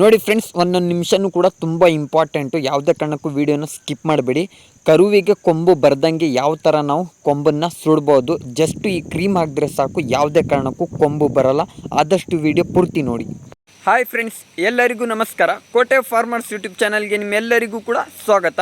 ನೋಡಿ ಫ್ರೆಂಡ್ಸ್ ಒಂದೊಂದು ನಿಮಿಷನೂ ಕೂಡ ತುಂಬ ಇಂಪಾರ್ಟೆಂಟು ಯಾವುದೇ ಕಾರಣಕ್ಕೂ ವೀಡಿಯೋನ ಸ್ಕಿಪ್ ಮಾಡಬೇಡಿ. ಕರುವಿಗೆ ಕೊಂಬು ಬರ್ದಂಗೆ ಯಾವ ಥರ ನಾವು ಕೊಂಬನ್ನು ಸುಡ್ಬೋದು. ಜಸ್ಟ್ ಈ ಕ್ರೀಮ್ ಹಾಕಿದ್ರೆ ಸಾಕು, ಯಾವುದೇ ಕಾರಣಕ್ಕೂ ಕೊಂಬು ಬರಲ್ಲ. ಆದಷ್ಟು ವಿಡಿಯೋ ಪೂರ್ತಿ ನೋಡಿ. ಹಾಯ್ ಫ್ರೆಂಡ್ಸ್ ಎಲ್ಲರಿಗೂ ನಮಸ್ಕಾರ. ಕೋಟೆ ಫಾರ್ಮರ್ಸ್ ಯೂಟ್ಯೂಬ್ ಚಾನಲ್ಗೆ ನಿಮ್ಮೆಲ್ಲರಿಗೂ ಕೂಡ ಸ್ವಾಗತ.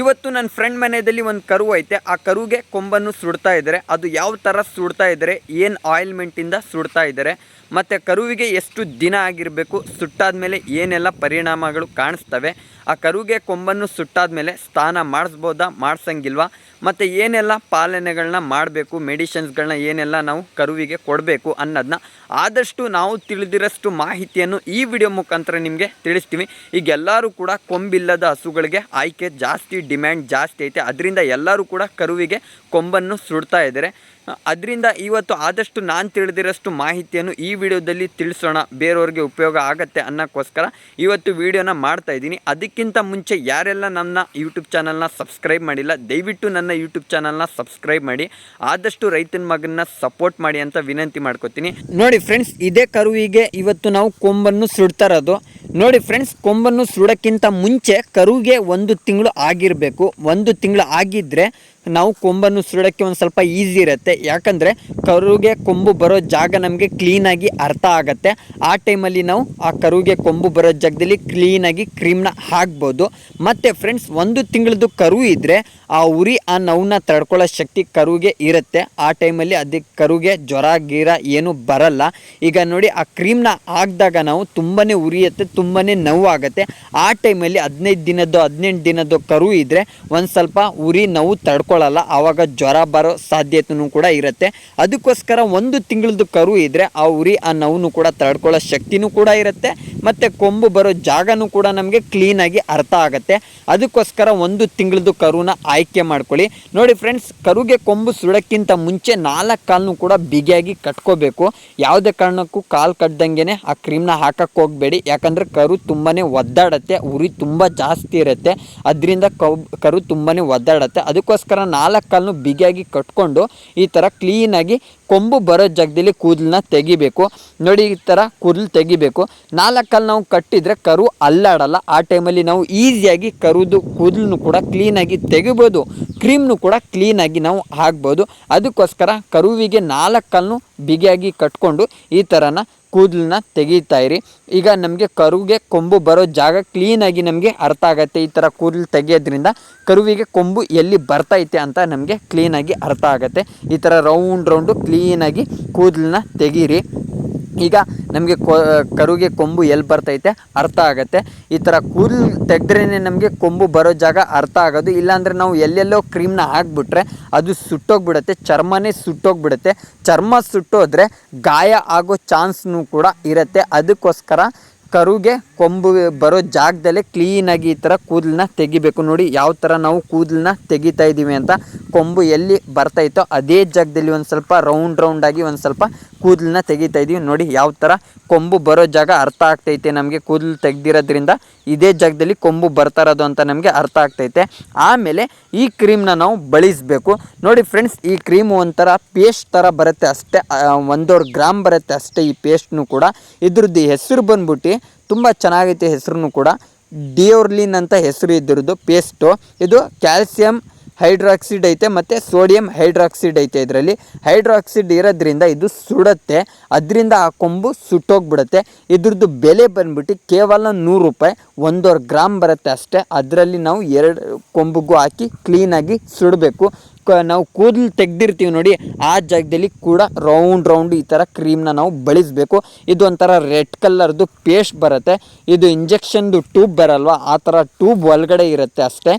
ಇವತ್ತು ನನ್ನ ಫ್ರೆಂಡ್ ಮನೆಯಲ್ಲಿ ಒಂದು ಕರು ಐತೆ. ಆ ಕರುಗೆ ಕೊಂಬನ್ನು ಸುಡ್ತಾ ಇದ್ದಾರೆ. ಅದು ಯಾವ ಥರ ಸುಡ್ತಾ ಇದ್ದಾರೆ, ಏನು ಆಯಿಲ್ಮೆಂಟಿಂದ ಸುಡ್ತಾ ಇದ್ದಾರೆ ಮತ್ತು ಕರುವಿಗೆ ಎಷ್ಟು ದಿನ ಆಗಿರಬೇಕು, ಸುಟ್ಟಾದ ಮೇಲೆ ಏನೆಲ್ಲ ಪರಿಣಾಮಗಳು ಕಾಣಿಸ್ತವೆ, ಆ ಕರುವಿಗೆ ಕೊಂಬನ್ನು ಸುಟ್ಟಾದ ಮೇಲೆ ಸ್ನಾನ ಮಾಡಿಸ್ಬೋದಾ, ಮಾಡಿಸಂಗಿಲ್ವಾ, ಮತ್ತು ಏನೆಲ್ಲ ಪಾಲನೆಗಳನ್ನ ಮಾಡಬೇಕು ಮೆಡಿಷನ್ಸ್ಗಳನ್ನ ಏನೆಲ್ಲ ನಾವು ಕರುವಿಗೆ ಕೊಡಬೇಕು ಅನ್ನೋದನ್ನ ಆದಷ್ಟು ನಾವು ತಿಳಿದಿರೋಷ್ಟು ಮಾಹಿತಿಯನ್ನು ಈ ವಿಡಿಯೋ ಮುಖಾಂತರ ನಿಮಗೆ ತಿಳಿಸ್ತೀವಿ. ಈಗ ಎಲ್ಲರೂ ಕೂಡ ಕೊಂಬಿಲ್ಲದ ಹಸುಗಳಿಗೆ ಆಯ್ಕೆ ಜಾಸ್ತಿ, ಡಿಮ್ಯಾಂಡ್ ಜಾಸ್ತಿ ಐತೆ. ಅದರಿಂದ ಎಲ್ಲರೂ ಕೂಡ ಕರುವಿಗೆ ಕೊಂಬನ್ನು ಸುಡ್ತಾ ಇದ್ದಾರೆ. ಅದರಿಂದ ಇವತ್ತು ಆದಷ್ಟು ನಾನು ತಿಳಿದಿರೋಷ್ಟು ಮಾಹಿತಿಯನ್ನು ಈ ವಿಡಿಯೋದಲ್ಲಿ ತಿಳಿಸೋಣ. ಬೇರೆಯವ್ರಿಗೆ ಉಪಯೋಗ ಆಗುತ್ತೆ ಅನ್ನೋಕ್ಕೋಸ್ಕರ ಇವತ್ತು ವಿಡಿಯೋನ ಮಾಡ್ತಾ ಇದ್ದೀನಿ. ಅದಕ್ಕಿಂತ ಮುಂಚೆ ಯಾರೆಲ್ಲ ನನ್ನ ಯೂಟ್ಯೂಬ್ ಚಾನಲ್ನ ಸಬ್ಸ್ಕ್ರೈಬ್ ಮಾಡಿಲ್ಲ, ದಯವಿಟ್ಟು ನನ್ನ ಯೂಟ್ಯೂಬ್ ಚಾನಲ್ನ ಸಬ್ಸ್ಕ್ರೈಬ್ ಮಾಡಿ. ಆದಷ್ಟು ರೈತನ ಮಗನ ಸಪೋರ್ಟ್ ಮಾಡಿ ಅಂತ ವಿನಂತಿ ಮಾಡ್ಕೋತೀನಿ. ನೋಡಿ ಫ್ರೆಂಡ್ಸ್ ಇದೇ ಕರುವಿಗೆ ಇವತ್ತು ನಾವು ಕೊಂಬನ್ನು ಸುಡ್ತಾ ಇರೋದು. ನೋಡಿ ಫ್ರೆಂಡ್ಸ್ ಕೊಂಬನ್ನು ಸುಡೋಕ್ಕಿಂತ ಮುಂಚೆ ಕರುಗೆ ಒಂದು ತಿಂಗಳು ಆಗಿರಬೇಕು. ಒಂದು ತಿಂಗಳು ಆಗಿದ್ದರೆ ನಾವು ಕೊಂಬನ್ನು ಸುಡೋಕ್ಕೆ ಒಂದು ಸ್ವಲ್ಪ ಈಸಿ ಇರುತ್ತೆ. ಯಾಕಂದರೆ ಕರುಗೆ ಕೊಂಬು ಬರೋ ಜಾಗ ನಮಗೆ ಕ್ಲೀನಾಗಿ ಅರ್ಥ ಆಗುತ್ತೆ. ಆ ಟೈಮಲ್ಲಿ ನಾವು ಆ ಕರುಗೆ ಕೊಂಬು ಬರೋ ಜಾಗದಲ್ಲಿ ಕ್ಲೀನಾಗಿ ಕ್ರೀಮ್ನ ಹಾಕ್ಬೋದು. ಮತ್ತು ಫ್ರೆಂಡ್ಸ್ ಒಂದು ತಿಂಗಳದ್ದು ಕರು ಇದ್ದರೆ ಆ ಉರಿ, ಆ ನೋವನ್ನ ತಡ್ಕೊಳ್ಳೋ ಶಕ್ತಿ ಕರುಗೆ ಇರುತ್ತೆ. ಆ ಟೈಮಲ್ಲಿ ಅದಕ್ಕೆ ಕರುಗೆ ಜ್ವರ, ಗೀರ ಏನು ಬರಲ್ಲ. ಈಗ ನೋಡಿ, ಆ ಕ್ರೀಮ್ನ ಹಾಕಿದಾಗ ನಾವು ತುಂಬಾ ಉರಿಯುತ್ತೆ ತುಂಬಾ ನೋವು ಆಗುತ್ತೆ ಆ ಟೈಮಲ್ಲಿ ಹದಿನೈದು ದಿನದ್ದು, ಹದಿನೆಂಟು ದಿನದ್ದು ಕರು ಇದ್ದರೆ ಒಂದು ಸ್ವಲ್ಪ ಉರಿ ನೋವು ತಡ್ಕೊಳ್ಳಲ್ಲ ಆವಾಗ ಜ್ವರ ಬರೋ ಸಾಧ್ಯತೆಯೂ ಕೂಡ ಇರುತ್ತೆ. ಅದಕ್ಕೋಸ್ಕರ ಒಂದು ತಿಂಗಳದ್ದು ಕರು ಇದ್ದರೆ ಆ ಉರಿ, ಆ ನೋವು ಕೂಡ ತಡ್ಕೊಳ್ಳೋ ಶಕ್ತಿನೂ ಕೂಡ ಇರುತ್ತೆ. ಮತ್ತು ಕೊಂಬು ಬರೋ ಜಾಗನೂ ಕೂಡ ನಮಗೆ ಕ್ಲೀನಾಗಿ ಅರ್ಥ ಆಗುತ್ತೆ. ಅದಕ್ಕೋಸ್ಕರ ಒಂದು ತಿಂಗಳದ್ದು ಕರುನ ಆಯ್ಕೆ ಮಾಡ್ಕೊಳ್ಳಿ. ನೋಡಿ ಫ್ರೆಂಡ್ಸ್ ಕರುಗೆ ಕೊಂಬು ಸುಡೋಕ್ಕಿಂತ ಮುಂಚೆ ನಾಲ್ಕು ಕಾಲನ್ನು ಕೂಡ ಬಿಗಿಯಾಗಿ ಕಟ್ಕೋಬೇಕು. ಯಾವುದೇ ಕಾರಣಕ್ಕೂ ಕಾಲು ಕಟ್ದಂಗೆ ಆ ಕ್ರೀಮ್ನ ಹಾಕಕ್ಕೆ ಹೋಗಬೇಡಿ. ಯಾಕಂದರೆ ಕರು ತುಂಬಾ ಒದ್ದಾಡತ್ತೆ, ಉರಿ ತುಂಬ ಜಾಸ್ತಿ ಇರುತ್ತೆ. ಅದರಿಂದ ಕರು ತುಂಬಾ ಒದ್ದಾಡತ್ತೆ. ಅದಕ್ಕೋಸ್ಕರ ನಾಲ್ಕು ಕಾಲನ್ನು ಬಿಗಿಯಾಗಿ ಕಟ್ಕೊಂಡು ಈ ಥರ ಕ್ಲೀನಾಗಿ ಕೊಂಬು ಬರೋ ಜಾಗದಲ್ಲಿ ಕೂದಲನ್ನ ತೆಗಿಬೇಕು. ನೋಡಿ ಈ ಥರ ಕೂದಲು ತೆಗಿಬೇಕು. ನಾಲ್ಕು ಕಾಲು ನಾವು ಕಟ್ಟಿದರೆ ಕರು ಅಲ್ಲಾಡಲ್ಲ. ಆ ಟೈಮಲ್ಲಿ ನಾವು ಈಸಿಯಾಗಿ ಕರುದು ಕೂದಲನ್ನು ಕೂಡ ಕ್ಲೀನಾಗಿ ತೆಗಿಬೋದು. ಕ್ರೀಮ್ನು ಕೂಡ ಕ್ಲೀನಾಗಿ ನಾವು ಹಾಕ್ಬೋದು. ಅದಕ್ಕೋಸ್ಕರ ಕರುವಿಗೆ ನಾಲ್ಕು ಕಾಲನ್ನು ಬಿಗಿಯಾಗಿ ಕಟ್ಕೊಂಡು ಈ ಥರನ ಕೂದಲನ್ನ ತೆಗಿತಾ ಇರಿ. ಈಗ ನಮಗೆ ಕರುವಿಗೆ ಕೊಂಬು ಬರೋ ಜಾಗ ಕ್ಲೀನಾಗಿ ನಮಗೆ ಅರ್ಥ ಆಗುತ್ತೆ. ಈ ಥರ ಕೂದಲು ತೆಗೆಯೋದ್ರಿಂದ ಕರುವಿಗೆ ಕೊಂಬು ಎಲ್ಲಿ ಬರ್ತೈತೆ ಅಂತ ನಮಗೆ ಕ್ಲೀನಾಗಿ ಅರ್ಥ ಆಗುತ್ತೆ. ಈ ಥರ ರೌಂಡ್ ರೌಂಡು ಕ್ಲೀನಾಗಿ ಕೂದಲನ್ನ ತೆಗೀರಿ. ಈಗ ನಮಗೆ ಕರುಗೆ ಕೊಂಬು ಎಲ್ಲಿ ಬರ್ತೈತೆ, ಅರ್ಥ ಆಗುತ್ತೆ. ಈ ಥರ ಕೂದಲು ತೆಗೆದ್ರೇ ನಮಗೆ ಕೊಂಬು ಬರೋ ಜಾಗ ಅರ್ಥ ಆಗೋದು. ಇಲ್ಲಾಂದರೆ ನಾವು ಎಲ್ಲೆಲ್ಲೋ ಕ್ರೀಮ್ನ ಹಾಕ್ಬಿಟ್ರೆ ಅದು ಸುಟ್ಟೋಗ್ಬಿಡುತ್ತೆ, ಚರ್ಮನೇ ಸುಟ್ಟೋಗ್ಬಿಡುತ್ತೆ. ಚರ್ಮ ಸುಟ್ಟೋದ್ರೆ ಗಾಯ ಆಗೋ ಚಾನ್ಸ್ನು ಕೂಡ ಇರುತ್ತೆ. ಅದಕ್ಕೋಸ್ಕರ ಕರುಗೆ ಕೊಂಬು ಬರೋ ಜಾಗದಲ್ಲೇ ಕ್ಲೀನಾಗಿ ಈ ಥರ ಕೂದಲನ್ನ ತೆಗಿಬೇಕು. ನೋಡಿ ಯಾವ ಥರ ನಾವು ಕೂದಲನ್ನ ತೆಗಿತಾ ಇದ್ದೀವಿ ಅಂತ. ಕೊಂಬು ಎಲ್ಲಿ ಬರ್ತಾಯಿತ್ತೋ ಅದೇ ಜಾಗದಲ್ಲಿ ಒಂದು ಸ್ವಲ್ಪ ರೌಂಡ್ ರೌಂಡಾಗಿ ಒಂದು ಸ್ವಲ್ಪ ಕೂದಲನ್ನ ತೆಗಿತಾ ಇದ್ದೀವಿ ನೋಡಿ ಯಾವ ಥರ ಕೊಂಬು ಬರೋ ಜಾಗ ಅರ್ಥ ಆಗ್ತೈತೆ ನಮಗೆ. ಕೂದಲು ತೆಗ್ದಿರೋದ್ರಿಂದ ಇದೇ ಜಾಗದಲ್ಲಿ ಕೊಂಬು ಬರ್ತಾ ಇರೋದು ಅಂತ ನಮಗೆ ಅರ್ಥ ಆಗ್ತೈತೆ ಆಮೇಲೆ ಈ ಕ್ರೀಮ್ನ ನಾವು ಬಳಸಬೇಕು. ನೋಡಿ ಫ್ರೆಂಡ್ಸ್, ಈ ಕ್ರೀಮು ಒಂಥರ ಪೇಸ್ಟ್ ಥರ ಬರುತ್ತೆ ಅಷ್ಟೇ. ಒಂದೂವರೆ ಗ್ರಾಮ್ ಬರುತ್ತೆ ಅಷ್ಟೇ ಈ ಪೇಸ್ಟ್ನು ಕೂಡ. ಇದ್ರದ್ದು ಹೆಸರು ಬಂದ್ಬಿಟ್ಟು ತುಂಬ ಚೆನ್ನಾಗೈತೆ ಹೆಸರು ಕೂಡ. ಡಿಯೋರ್ಲಿನ್ ಅಂತ ಹೆಸರು ಇದ್ರದ್ದು ಪೇಸ್ಟು. ಇದು ಕ್ಯಾಲ್ಸಿಯಂ ಹೈಡ್ರಾಕ್ಸಿಡ್ ಐತೆ ಮತ್ತು ಸೋಡಿಯಂ ಹೈಡ್ರಾಕ್ಸಿಡ್ ಐತೆ ಇದರಲ್ಲಿ. ಹೈಡ್ರಾಕ್ಸಿಡ್ ಇರೋದ್ರಿಂದ ಇದು ಸುಡುತ್ತೆ, ಅದರಿಂದ ಆ ಕೊಂಬು ಸುಟ್ಟೋಗ್ಬಿಡುತ್ತೆ. ಇದ್ರದ್ದು ಬೆಲೆ ಬಂದ್ಬಿಟ್ಟು ಕೇವಲ ನೂರು ರೂಪಾಯಿ, ಒಂದೂವರೆ ಗ್ರಾಮ್ ಬರುತ್ತೆ ಅಷ್ಟೇ. ಅದರಲ್ಲಿ ನಾವು ಎರಡು ಕೊಂಬಿಗೂ ಹಾಕಿ ಕ್ಲೀನಾಗಿ ಸುಡಬೇಕು. ನಾವು ಕೂದಲು ತೆಗ್ದಿರ್ತೀವಿ ನೋಡಿ, ಆ ಜಾಗದಲ್ಲಿ ಕೂಡ ರೌಂಡ್ ರೌಂಡ್ ಈ ಥರ ಕ್ರೀಮ್ನ ನಾವು ಬಳಸಬೇಕು. ಇದು ಒಂಥರ ರೆಡ್ ಕಲರ್ದು ಪೇಸ್ಟ್ ಬರುತ್ತೆ. ಇದು ಇಂಜೆಕ್ಷನ್ದು ಟ್ಯೂಬ್ ಬರಲ್ವ? ಆ ಥರ ಟ್ಯೂಬ್ ಒಳಗಡೆ ಇರುತ್ತೆ ಅಷ್ಟೇ.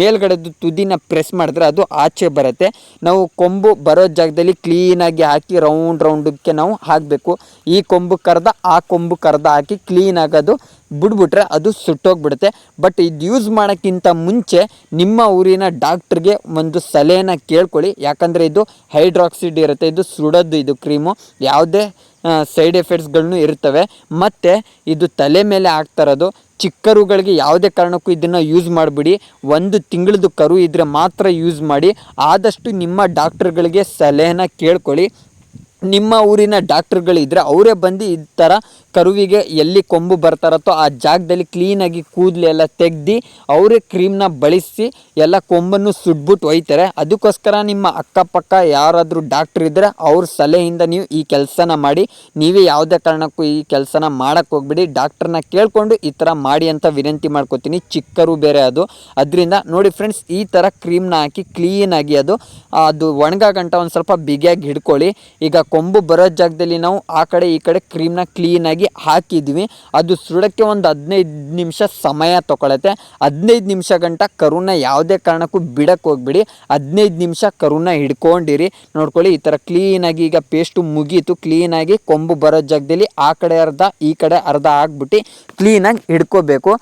ಮೇಲ್ಗಡೆದು ತುದಿನ ಪ್ರೆಸ್ ಮಾಡಿದ್ರೆ ಅದು ಆಚೆ ಬರುತ್ತೆ. ನಾವು ಕೊಂಬು ಬರೋ ಜಾಗದಲ್ಲಿ ಕ್ಲೀನಾಗಿ ಹಾಕಿ ರೌಂಡ್ ರೌಂಡಕ್ಕೆ ನಾವು ಹಾಕಬೇಕು. ಈ ಕೊಂಬು ಕರೆದ, ಆ ಕೊಂಬು ಕರೆದ ಹಾಕಿ ಕ್ಲೀನ್ ಆಗೋದು. ಬಿಡ್ಬಿಟ್ರೆ ಅದು ಸುಟ್ಟೋಗ್ಬಿಡುತ್ತೆ. ಬಟ್ ಇದು ಯೂಸ್ ಮಾಡೋಕ್ಕಿಂತ ಮುಂಚೆ ನಿಮ್ಮ ಊರಿನ ಡಾಕ್ಟ್ರಿಗೆ ಒಂದು ಸಲಹೆನ ಕೇಳ್ಕೊಳ್ಳಿ. ಯಾಕಂದರೆ ಇದು ಹೈಡ್ರಾಕ್ಸಿಡ್ ಇರುತ್ತೆ, ಇದು ಸುಡೋದು ಇದು ಕ್ರೀಮು ಯಾವುದೇ ಸೈಡ್ ಎಫೆಕ್ಟ್ಸ್ಗಳನ್ನೂ ಇರ್ತವೆ. ಮತ್ತು ಇದು ತಲೆ ಮೇಲೆ ಆಗ್ತಾ ಚಿಕ್ಕರುಗಳಿಗೆ ಯಾವುದೇ ಕಾರಣಕ್ಕೂ ಇದನ್ನು ಯೂಸ್ ಮಾಡಿಬಿಡಿ. ಒಂದು ತಿಂಗಳದ್ದು ಕರು ಇದ್ದರೆ ಮಾತ್ರ ಯೂಸ್ ಮಾಡಿ. ಆದಷ್ಟು ನಿಮ್ಮ ಡಾಕ್ಟ್ರುಗಳಿಗೆ ಸಲಹೆನ ಕೇಳ್ಕೊಳ್ಳಿ. ನಿಮ್ಮ ಊರಿನ ಡಾಕ್ಟ್ರುಗಳಿದ್ರೆ ಅವರೇ ಬಂದು ಈ ಥರ ಕರುವಿಗೆ ಎಲ್ಲಿ ಕೊಂಬು ಬರ್ತಾರತ್ತೋ ಆ ಜಾಗದಲ್ಲಿ ಕ್ಲೀನಾಗಿ ಕೂದಲೆಲ್ಲ ತೆಗ್ದು ಅವರೇ ಕ್ರೀಮ್ನ ಬಳಸಿ ಎಲ್ಲ ಕೊಂಬನ್ನು ಸುಟ್ಬಿಟ್ಟು ಒಯ್ತಾರೆ. ಅದಕ್ಕೋಸ್ಕರ ನಿಮ್ಮ ಅಕ್ಕಪಕ್ಕ ಯಾರಾದರೂ ಡಾಕ್ಟ್ರ್ ಇದ್ದರೆ ಅವ್ರ ಸಲಹೆಯಿಂದ ನೀವು ಈ ಕೆಲಸನ ಮಾಡಿ, ನೀವೇ ಯಾವುದೇ ಕಾರಣಕ್ಕೂ ಈ ಕೆಲಸನ ಮಾಡೋಕ್ಕೆ ಹೋಗ್ಬಿಡಿ. ಡಾಕ್ಟ್ರನ್ನ ಕೇಳಿಕೊಂಡು ಈ ಥರ ಮಾಡಿ ಅಂತ ವಿನಂತಿ ಮಾಡ್ಕೋತೀನಿ. ಚಿಕ್ಕರು ಬೇರೆ ಅದು. ಅದರಿಂದ ನೋಡಿ ಫ್ರೆಂಡ್ಸ್ ಈ ಥರ ಕ್ರೀಮ್ನ ಹಾಕಿ ಕ್ಲೀನಾಗಿ ಅದು ಅದು ಒಣಗಾಗಂಟ ಒಂದು ಸ್ವಲ್ಪ ಬಿಗಿಯಾಗಿ ಹಿಡ್ಕೊಳ್ಳಿ. ಈಗ ಕೊಂಬು ಬರೋ ಜಾಗದಲ್ಲಿ ನಾವು ಆ ಕಡೆ ಈ ಕಡೆ ಕ್ರೀಮ್ನ ಕ್ಲೀನಾಗಿ ಹಾಕಿದ್ವಿ. ಅದು ಸುಡೋಕ್ಕೆ ಒಂದು ಹದಿನೈದು ನಿಮಿಷ ಸಮಯ ತೊಗೊಳತ್ತೆ. ಹದಿನೈದು ನಿಮಿಷ ಗಂಟ ಕರುನ ಯಾವುದೇ ಕಾರಣಕ್ಕೂ ಬಿಡಕ್ಕೆ ಹೋಗ್ಬಿಡಿ. ಹದಿನೈದು ನಿಮಿಷ ಕರುನ ಹಿಡ್ಕೊಂಡಿರಿ. ನೋಡ್ಕೊಳ್ಳಿ, ಈ ಥರ ಕ್ಲೀನಾಗಿ ಈಗ ಪೇಸ್ಟು ಮುಗೀತು. ಕ್ಲೀನಾಗಿ ಕೊಂಬು ಬರೋ ಜಾಗದಲ್ಲಿ ಆ ಕಡೆ ಅರ್ಧ, ಈ ಕಡೆ ಅರ್ಧ ಹಾಕ್ಬಿಟ್ಟು ಕ್ಲೀನಾಗಿ ಹಿಡ್ಕೋಬೇಕು.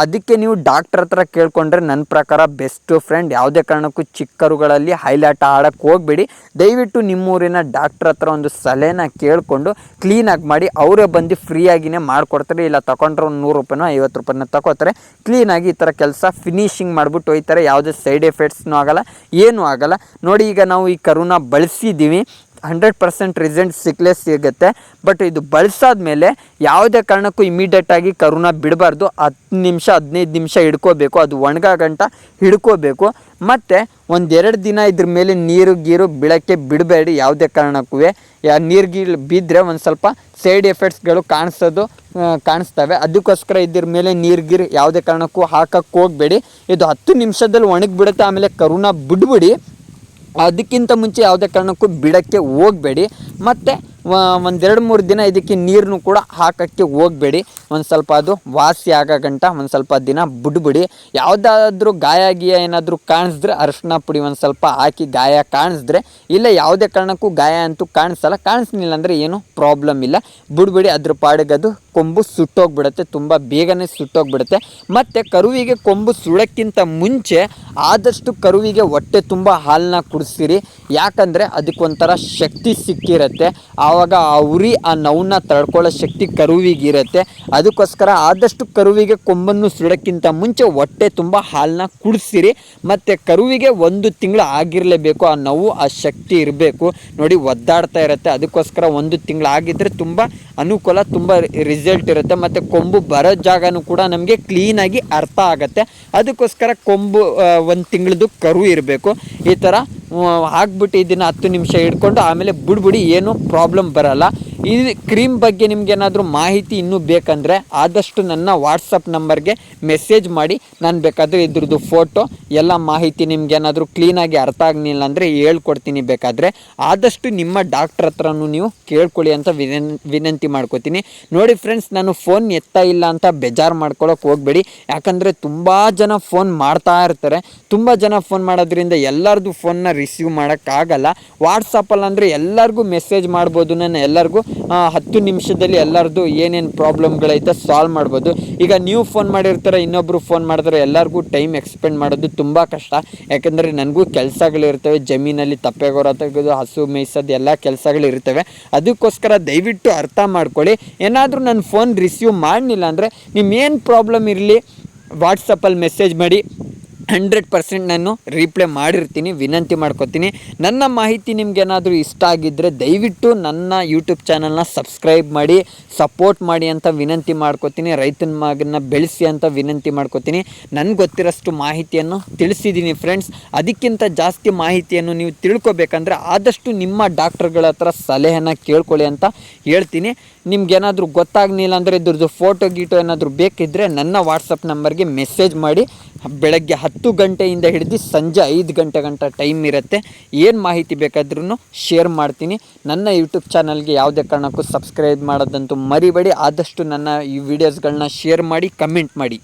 ಅದಕ್ಕೆ ನೀವು ಡಾಕ್ಟ್ರ್ ಹತ್ರ ಕೇಳ್ಕೊಂಡ್ರೆ ನನ್ನ ಪ್ರಕಾರ ಬೆಸ್ಟ್ ಫ್ರೆಂಡ್ ಯಾವುದೇ ಕಾರಣಕ್ಕೂ ಚಿಕ್ಕರುಗಳಲ್ಲಿ ಹೈಲೈಟ್ ಆಡೋಕ್ಕೆ ಹೋಗಬೇಡಿ. ದಯವಿಟ್ಟು ನಿಮ್ಮೂರಿನ ಡಾಕ್ಟ್ರ್ ಹತ್ರ ಒಂದು ಸಲಹೆನ ಕೇಳಿಕೊಂಡು ಕ್ಲೀನಾಗಿ ಮಾಡಿ. ಅವರೇ ಬಂದು ಫ್ರೀಯಾಗಿಯೇ ಮಾಡಿಕೊಡ್ತಾರೆ. ಇಲ್ಲ ತಗೊಂಡ್ರೆ ಒಂದು ನೂರು ರೂಪಾಯಿನೋ ಐವತ್ತು ರೂಪಾಯಿನೋ ತಗೋತಾರೆ. ಕ್ಲೀನಾಗಿ ಈ ಥರ ಕೆಲಸ ಫಿನಿಶಿಂಗ್ ಮಾಡಿಬಿಟ್ಟು ಹೋಯ್ತಾರೆ. ಯಾವುದೇ ಸೈಡ್ ಎಫೆಕ್ಟ್ಸ್ನೂ ಆಗೋಲ್ಲ, ಏನೂ ಆಗೋಲ್ಲ. ನೋಡಿ ಈಗ ನಾವು ಈ ಕರುನ ಬಳಸಿದ್ದೀವಿ. ಹಂಡ್ರೆಡ್ ಪರ್ಸೆಂಟ್ ರಿಸಲ್ಟ್ ಸಿಕ್ಲೇ ಸಿಗುತ್ತೆ. ಬಟ್ ಇದು ಬಳಸಾದ್ಮೇಲೆ ಯಾವುದೇ ಕಾರಣಕ್ಕೂ ಇಮಿಡಿಯೇಟಾಗಿ ಕರುನ ಬಿಡಬಾರ್ದು. ಹತ್ತು ನಿಮಿಷ, ಹದಿನೈದು ನಿಮಿಷ ಹಿಡ್ಕೋಬೇಕು. ಅದು ಒಣಗೋ ಗಂಟ ಹಿಡ್ಕೋಬೇಕು. ಮತ್ತು ಒಂದೆರಡು ದಿನ ಇದ್ರ ಮೇಲೆ ನೀರು, ಗೀರು ಬೀಳೋಕ್ಕೆ ಬಿಡಬೇಡಿ ಯಾವುದೇ ಕಾರಣಕ್ಕೂ. ಯಾ ನೀರು, ಗೀರು ಬಿದ್ದರೆ ಒಂದು ಸ್ವಲ್ಪ ಸೈಡ್ ಎಫೆಕ್ಟ್ಸ್ಗಳು ಕಾಣಿಸೋದು ಕಾಣಿಸ್ತವೆ. ಅದಕ್ಕೋಸ್ಕರ ಇದ್ರ ಮೇಲೆ ನೀರು, ಗೀರು ಯಾವುದೇ ಕಾರಣಕ್ಕೂ ಹಾಕಕ್ಕೆ ಹೋಗಬೇಡಿ. ಇದು ಹತ್ತು ನಿಮಿಷದಲ್ಲಿ ಒಣಗಿಬಿಡುತ್ತೆ, ಆಮೇಲೆ ಕರುನ ಬಿಡ್ಬಿಡಿ. ಅದಕ್ಕಿಂತ ಮುಂಚೆ ಯಾವುದೇ ಕಾರಣಕ್ಕೂ ಬಿಡೋಕ್ಕೆ ಹೋಗಬೇಡಿ. ಮತ್ತು ಒಂದೆರಡು ಮೂರು ದಿನ ಇದಕ್ಕೆ ನೀರನ್ನು ಕೂಡ ಹಾಕೋಕ್ಕೆ ಹೋಗಬೇಡಿ. ಒಂದು ಸ್ವಲ್ಪ ಅದು ವಾಸಿ ಆಗೋ ಗಂಟ, ಒಂದು ಸ್ವಲ್ಪ ದಿನ ಬಿಡ್ಬಿಡಿ. ಯಾವುದಾದ್ರೂ ಗಾಯ ಗೀಯ ಏನಾದರೂ ಕಾಣಿಸಿದ್ರೆ ಅರಶಿನ ಪುಡಿ ಒಂದು ಸ್ವಲ್ಪ ಹಾಕಿ ಗಾಯ ಕಾಣಿಸಿದ್ರೆ, ಇಲ್ಲ ಯಾವುದೇ ಕಾರಣಕ್ಕೂ ಗಾಯ ಅಂತೂ ಕಾಣಿಸಲ್ಲ. ಕಾಣಿಸ್ಲಿಲ್ಲ ಅಂದರೆ ಏನು ಪ್ರಾಬ್ಲಮ್ ಇಲ್ಲ. ಬಿಡ್ಬಿಡಿ, ಅದ್ರ ಪಾಡಿಗೆ ಅದು ಕೊಂಬು ಸುಟ್ಟೋಗ್ಬಿಡುತ್ತೆ, ತುಂಬ ಬೇಗನೆ ಸುಟ್ಟೋಗ್ಬಿಡುತ್ತೆ. ಮತ್ತು ಕರುವಿಗೆ ಕೊಂಬು ಸುಡೋಕ್ಕಿಂತ ಮುಂಚೆ ಆದಷ್ಟು ಕರುವಿಗೆ ಹೊಟ್ಟೆ ತುಂಬ ಹಾಲನ್ನ ಕುಡಿಸಿರಿ ಯಾಕಂದರೆ ಅದಕ್ಕೊಂಥರ ಶಕ್ತಿ ಸಿಕ್ಕಿರುತ್ತೆ. ಆವಾಗ ಆ ಉರಿ ಆ ನೋವನ್ನ ತಡ್ಕೊಳ್ಳೋ ಶಕ್ತಿ ಕರುವಿಗೆ ಇರುತ್ತೆ. ಅದಕ್ಕೋಸ್ಕರ ಆದಷ್ಟು ಕರುವಿಗೆ ಕೊಂಬನ್ನು ಸುಡೋಕ್ಕಿಂತ ಮುಂಚೆ ಹೊಟ್ಟೆ ತುಂಬ ಹಾಲನ್ನ ಕುಡಿಸಿರಿ. ಮತ್ತು ಕರುವಿಗೆ ಒಂದು ತಿಂಗಳು ಆಗಿರಲೇಬೇಕು. ಆ ನೋವು, ಆ ಶಕ್ತಿ ಇರಬೇಕು. ನೋಡಿ ಒದ್ದಾಡ್ತಾ ಇರುತ್ತೆ. ಅದಕ್ಕೋಸ್ಕರ ಒಂದು ತಿಂಗಳು ಆಗಿದ್ದರೆ ತುಂಬ ಅನುಕೂಲ, ತುಂಬ ರಿಸಲ್ಟ್ ಇರುತ್ತೆ. ಮತ್ತು ಕೊಂಬು ಬರೋ ಜಾಗನೂ ಕೂಡ ನಮಗೆ ಕ್ಲೀನಾಗಿ ಅರ್ಥ ಆಗುತ್ತೆ. ಅದಕ್ಕೋಸ್ಕರ ಕೊಂಬು ಒಂದು ತಿಂಗಳದ್ದು ಕರು ಇರಬೇಕು. ಈ ಥರ ಹಾಕ್ಬಿಟ್ಟು ಇದನ್ನು ಹತ್ತು ನಿಮಿಷ ಹಿಡ್ಕೊಂಡು ಆಮೇಲೆ ಬಿಡ್ಬಿಡಿ ಏನೂ ಪ್ರಾಬ್ಲಮ್ ಬರಲ್ಲ. ಈ ಕ್ರೀಮ್ ಬಗ್ಗೆ ನಿಮ್ಗೆ ಏನಾದರೂ ಮಾಹಿತಿ ಇನ್ನೂ ಬೇಕಂದರೆ ಆದಷ್ಟು ನನ್ನ ವಾಟ್ಸಪ್ ನಂಬರ್ಗೆ ಮೆಸೇಜ್ ಮಾಡಿ. ನಾನು ಬೇಕಾದರೆ ಇದ್ರದ್ದು ಫೋಟೋ ಎಲ್ಲ ಮಾಹಿತಿ ನಿಮ್ಗೆ ಏನಾದರೂ ಕ್ಲೀನಾಗಿ ಅರ್ಥ ಆಗಲಿಲ್ಲ ಅಂದರೆ ಹೇಳ್ಕೊಡ್ತೀನಿ ಬೇಕಾದರೆ. ಆದಷ್ಟು ನಿಮ್ಮ ಡಾಕ್ಟ್ರ್ ಹತ್ರನೂ ನೀವು ಕೇಳ್ಕೊಳ್ಳಿ ಅಂತ ವಿನಂತಿ ಮಾಡ್ಕೋತೀನಿ. ನೋಡಿ ಫ್ರೆಂಡ್ಸ್ ನಾನು ಫೋನ್ ಎತ್ತ ಇಲ್ಲ ಅಂತ ಬೇಜಾರು ಮಾಡ್ಕೊಳ್ಳೋಕೆ ಹೋಗಬೇಡಿ. ಯಾಕಂದರೆ ತುಂಬ ಜನ ಫೋನ್ ಮಾಡ್ತಾ ಇರ್ತಾರೆ. ತುಂಬ ಜನ ಫೋನ್ ಮಾಡೋದ್ರಿಂದ ಎಲ್ಲರದು ಫೋನ್ನ ರಿಸೀವ್ ಮಾಡೋಕ್ಕಾಗಲ್ಲ ವಾಟ್ಸಪ್ಪಲ್ಲಿ ಅಂದರೆ ಎಲ್ಲರಿಗೂ ಮೆಸೇಜ್ ಮಾಡ್ಬೋದು. ನಾನು ಎಲ್ಲರಿಗೂ ಹತ್ತು ನಿಮಿಷದಲ್ಲಿ ಎಲ್ಲರದು ಏನೇನು ಪ್ರಾಬ್ಲಮ್ಗಳೈತೆ ಸಾಲ್ವ್ ಮಾಡ್ಬೋದು. ಈಗ ನೀವು ಫೋನ್ ಮಾಡಿರ್ತಾರೆ ಇನ್ನೊಬ್ಬರು ಫೋನ್ ಮಾಡಿದ್ರೆ ಎಲ್ಲರಿಗೂ ಟೈಮ್ ಎಕ್ಸ್ಪೆಂಡ್ ಮಾಡೋದು ತುಂಬ ಕಷ್ಟ. ಯಾಕಂದರೆ ನನಗೂ ಕೆಲಸಗಳಿರ್ತವೆ, ಜಮೀನಲ್ಲಿ ತಪ್ಪೆಗೋರ ತೆಗೆದು, ಹಸು ಮೇಯಿಸೋದು ಎಲ್ಲ ಕೆಲಸಗಳಿರ್ತವೆ. ಅದಕ್ಕೋಸ್ಕರ ದಯವಿಟ್ಟು ಅರ್ಥ ಮಾಡ್ಕೊಳ್ಳಿ. ಏನಾದರೂ ನನ್ನ ಫೋನ್ ರಿಸೀವ್ ಮಾಡಲಿಲ್ಲ ಅಂದರೆ ನಿಮ್ಮೇನು ಪ್ರಾಬ್ಲಮ್ ಇರಲಿ ವಾಟ್ಸಪ್ಪಲ್ಲಿ ಮೆಸೇಜ್ ಮಾಡಿ. ಹಂಡ್ರೆಡ್ ಪರ್ಸೆಂಟ್ ನಾನು ರೀಪ್ಲೈ ಮಾಡಿರ್ತೀನಿ, ವಿನಂತಿ ಮಾಡ್ಕೋತೀನಿ. ನನ್ನ ಮಾಹಿತಿ ನಿಮಗೇನಾದರೂ ಇಷ್ಟ ಆಗಿದ್ದರೆ ದಯವಿಟ್ಟು ನನ್ನ ಯೂಟ್ಯೂಬ್ ಚಾನಲ್ನ ಸಬ್ಸ್ಕ್ರೈಬ್ ಮಾಡಿ ಸಪೋರ್ಟ್ ಮಾಡಿ ಅಂತ ವಿನಂತಿ ಮಾಡ್ಕೋತೀನಿ. ರೈತನ ಮಗನ ಬೆಳೆಸಿ ಅಂತ ವಿನಂತಿ ಮಾಡ್ಕೋತೀನಿ. ನನಗೆ ಗೊತ್ತಿರೋಷ್ಟು ಮಾಹಿತಿಯನ್ನು ತಿಳಿಸಿದ್ದೀನಿ ಫ್ರೆಂಡ್ಸ್ ಅದಕ್ಕಿಂತ ಜಾಸ್ತಿ ಮಾಹಿತಿಯನ್ನು ನೀವು ತಿಳ್ಕೊಬೇಕಂದ್ರೆ ಆದಷ್ಟು ನಿಮ್ಮ ಡಾಕ್ಟರ್ಗಳ ಹತ್ರ ಸಲಹೆನ ಕೇಳ್ಕೊಳ್ಳಿ ಅಂತ ಹೇಳ್ತೀನಿ. ನಿಮ್ಗೇನಾದರೂ ಗೊತ್ತಾಗಲಿಲ್ಲ ಅಂದರೆ ಇದ್ರದ್ದು ಫೋಟೋ ಗೀಟೋ ಏನಾದರೂ ಬೇಕಿದ್ದರೆ ನನ್ನ ವಾಟ್ಸಪ್ ನಂಬರ್ಗೆ ಮೆಸೇಜ್ ಮಾಡಿ. ಬೆಳಗ್ಗೆ ಹತ್ತು ಗಂಟೆಯಿಂದ ಹಿಡಿದು ಸಂಜೆ ಐದು ಗಂಟೆ ಗಂಟ ಟೈಮ್ ಇರುತ್ತೆ. ಏನು ಮಾಹಿತಿ ಬೇಕಾದ್ರೂ ಶೇರ್ ಮಾಡ್ತೀನಿ. ನನ್ನ ಯೂಟ್ಯೂಬ್ ಚಾನಲ್ಗೆ ಯಾವುದೇ ಕಾರಣಕ್ಕೂ ಸಬ್ಸ್ಕ್ರೈಬ್ ಮಾಡೋದಂತೂ ಮರಿಬೇಡಿ. ಆದಷ್ಟು ನನ್ನ ಈ ವಿಡಿಯೋಸ್ಗಳನ್ನ ಶೇರ್ ಮಾಡಿ ಕಮೆಂಟ್ ಮಾಡಿ.